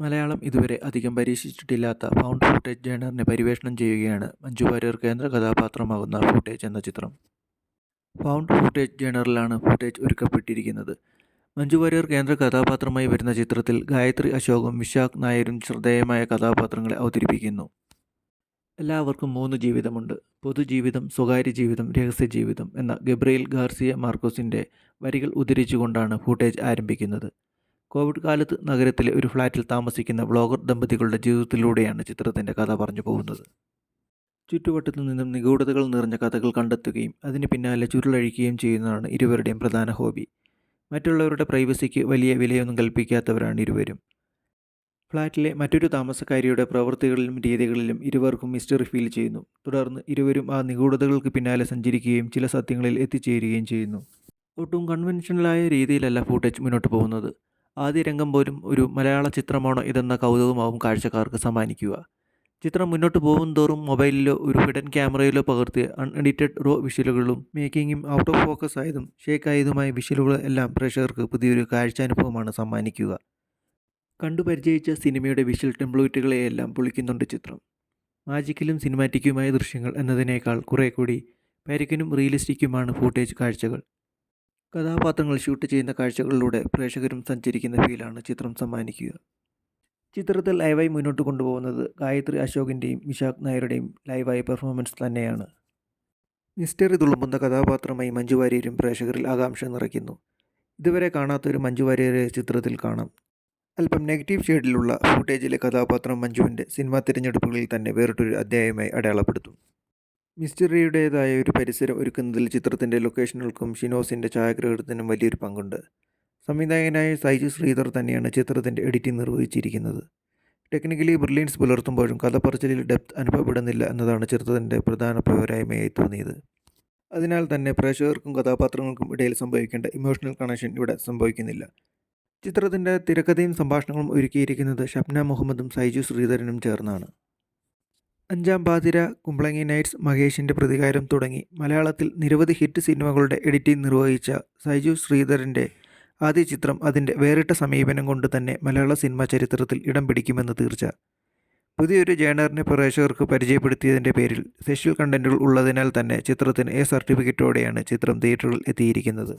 മലയാളം ഇതുവരെ അധികം പരീക്ഷിച്ചിട്ടില്ലാത്ത found footage ജേണറിനെ പരിവേഷണം ചെയ്യുകയാണ് മഞ്ജു വാര്യർ കേന്ദ്ര കഥാപാത്രമാകുന്ന ഫൂട്ടേജ് എന്ന ചിത്രം. ഫൗണ്ട് ഫൂട്ടേജ് ജേണറിലാണ് ഫൂട്ടേജ് ഒരുക്കപ്പെട്ടിരിക്കുന്നത്. മഞ്ജു വാര്യർ കേന്ദ്ര കഥാപാത്രമായി വരുന്ന ചിത്രത്തിൽ ഗായത്രി അശോകും വിശാഖ് നായരും ശ്രദ്ധേയമായ കഥാപാത്രങ്ങളെ അവതരിപ്പിക്കുന്നു. എല്ലാവർക്കും മൂന്ന് ജീവിതമുണ്ട്. പൊതുജീവിതം സ്വകാര്യ ജീവിതം രഹസ്യ ജീവിതം എന്ന ഗബ്രിയേൽ ഗാർസിയ മാർക്കോസിന്റെ വരികൾ ഉദ്ധരിച്ചുകൊണ്ടാണ് ഫൂട്ടേജ് ആരംഭിക്കുന്നത്. കോവിഡ് കാലത്ത് നഗരത്തിലെ ഒരു ഫ്ലാറ്റിൽ താമസിക്കുന്ന വ്ളോഗർ ദമ്പതികളുടെ ജീവിതത്തിലൂടെയാണ് ചിത്രത്തിന്റെ കഥ പറഞ്ഞു പോകുന്നത്. ചുറ്റുവട്ടത്തു നിന്നും നിഗൂഢതകൾ നിറഞ്ഞ കഥകൾ കണ്ടെത്തുകയും അതിന് പിന്നാലെ ചുരുളഴിക്കുകയും ചെയ്യുന്നതാണ് ഇരുവരുടെയും പ്രധാന ഹോബി. മറ്റുള്ളവരുടെ പ്രൈവസിക്ക് വലിയ വിലയൊന്നും കൽപ്പിക്കാത്തവരാണ് ഇരുവരും. ഫ്ലാറ്റിലെ മറ്റൊരു താമസക്കാരിയുടെ പ്രവൃത്തികളിലും രീതികളിലും ഇരുവർക്കും മിസ്റ്ററി ഫീൽ ചെയ്യുന്നു. തുടർന്ന് ഇരുവരും ആ നിഗൂഢതകൾക്ക് പിന്നാലെ സഞ്ചരിക്കുകയും ചില സത്യങ്ങളിൽ എത്തിച്ചേരുകയും ചെയ്യുന്നു. ഒട്ടും കൺവെൻഷനലായ രീതിയിലല്ല ഫൂട്ടേജ് മുന്നോട്ട് പോകുന്നത്. ആദ്യ രംഗം പോലും ഒരു മലയാള ചിത്രമാണോ ഇതെന്ന കൗതുകമാവും കാഴ്ചക്കാർക്ക് സമ്മാനിക്കുക. ചിത്രം മുന്നോട്ട് പോകും തോറും മൊബൈലിലോ ഒരു ഹിഡൻ ക്യാമറയിലോ പകർത്തിയ അൺഎഡിറ്റഡ് റോ വിഷ്വലുകളും മേക്കിങ്ങും ഔട്ട് ഓഫ് ഫോക്കസ് ആയതും ഷേക്ക് ആയതുമായ വിഷ്വലുകൾ എല്ലാം പ്രേക്ഷകർക്ക് പുതിയൊരു കാഴ്ചാനുഭവമാണ് സമ്മാനിക്കുക. കണ്ടു പരിചയിച്ച സിനിമയുടെ വിഷ്വൽ ടെംപ്ലേറ്റുകളെയെല്ലാം പൊളിക്കുന്നുണ്ട് ചിത്രം. മാജിക്കലും സിനിമാറ്റിക്കുമായ ദൃശ്യങ്ങൾ എന്നതിനേക്കാൾ കുറേ കൂടി പരിക്കനും റിയലിസ്റ്റിക്കുമാണ് ഫൂട്ടേജ് കാഴ്ചകൾ. കഥാപാത്രങ്ങൾ ഷൂട്ട് ചെയ്യുന്ന കാഴ്ചകളിലൂടെ പ്രേക്ഷകരും സഞ്ചരിക്കുന്ന ഫീലാണ് ചിത്രം സമ്മാനിക്കുക. ചിത്രത്തിൽ ലൈവായി മുന്നോട്ട് കൊണ്ടുപോകുന്നത് ഗായത്രി അശോകിന്റെയും വിശാഖ് നായരുടെയും ലൈവായ പെർഫോമൻസ് തന്നെയാണ്. മിസ്റ്ററി തുളുമ്പുന്ന കഥാപാത്രമായി മഞ്ജു വാര്യരും പ്രേക്ഷകരിൽ ആകാംക്ഷ നിറയ്ക്കുന്നു. ഇതുവരെ കാണാത്തൊരു മഞ്ജു വാര്യരെ ചിത്രത്തിൽ കാണാം. അല്പം നെഗറ്റീവ് ഷെയ്ഡിലുള്ള ഫുട്ടേജിലെ കഥാപാത്രം മഞ്ജുവിന്റെ സിനിമാ തിരഞ്ഞെടുപ്പുകളിൽ തന്നെ വേറിട്ടൊരു അധ്യായമായി അടയാളപ്പെടുത്തും. മിസ്റ്ററിയുടേതായ ഒരു പരിസരം ഒരുക്കുന്നതിൽ ചിത്രത്തിന്റെ ലൊക്കേഷനുകൾക്കും ഷിനോസിന്റെ ഛായാഗ്രഹണത്തിനും വലിയൊരു പങ്കുണ്ട്. സംവിധായകനായ സൈജു ശ്രീധർ തന്നെയാണ് ചിത്രത്തിന്റെ എഡിറ്റിംഗ് നിർവഹിച്ചിരിക്കുന്നത്. ടെക്നിക്കലി ബ്രില്യൻസ് പുലർത്തുമ്പോഴും കഥ പറച്ചിലിൽ ഡെപ്ത് അനുഭവപ്പെടുന്നില്ല എന്നതാണ് ചിത്രത്തിന്റെ പ്രധാന പോരായ്മയായി തോന്നിയത്. അതിനാൽ തന്നെ പ്രേക്ഷകർക്കും കഥാപാത്രങ്ങൾക്കും ഇടയിൽ സംഭവിക്കേണ്ട ഇമോഷണൽ കണക്ഷൻ ഇവിടെ സംഭവിക്കുന്നില്ല. ചിത്രത്തിന്റെ തിരക്കഥയും സംഭാഷണങ്ങളും ഒരുക്കിയിരിക്കുന്നത് ഷബ്ന മുഹമ്മദും സൈജു ശ്രീധരനും ചേർന്നാണ്. അഞ്ചാം പാതിര കുമ്പളങ്ങി നൈറ്റ്സ് മഹേഷിന്റെ പ്രതികാരം തുടങ്ങി. മലയാളത്തിൽ നിരവധി ഹിറ്റ് സിനിമകളുടെ എഡിറ്റിംഗ് നിർവഹിച്ച സൈജു ശ്രീധരന്റെ ആദ്യ ചിത്രം അതിന്റെ വേറിട്ട സമീപനം കൊണ്ട് തന്നെ മലയാള സിനിമാ ചരിത്രത്തിൽ ഇടം പിടിക്കുമെന്ന് തീർച്ച. പുതിയൊരു ജേണറിനെ പ്രേക്ഷകർക്ക് പരിചയപ്പെടുത്തിയതിന്റെ പേരിൽ സ്പെഷ്യൽ കണ്ടന്റുകൾ ഉള്ളതിനാൽ തന്നെ ചിത്രത്തിന് എ സർട്ടിഫിക്കറ്റോടെയാണ് ചിത്രം തിയേറ്ററിൽ എത്തിയിരിക്കുന്നത്.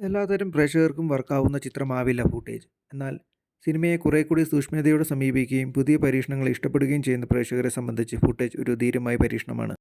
എല്ലാതരം പ്രേക്ഷകർക്കും വർക്കാവുന്ന ചിത്രമാവില്ല ഫൂട്ടേജ് എന്നാൽ സിനിമയെ കുറെ കൂടി സൂക്ഷ്മതയോടെ സമീപിക്കുകയും പുതിയ പരീക്ഷണങ്ങൾ ഇഷ്ടപ്പെടുകയും ചെയ്യുന്ന പ്രേക്ഷകരെ സംബന്ധിച്ച് ഫുട്ടേജ് ഒരു ധീരമായ പരീക്ഷണമാണ്.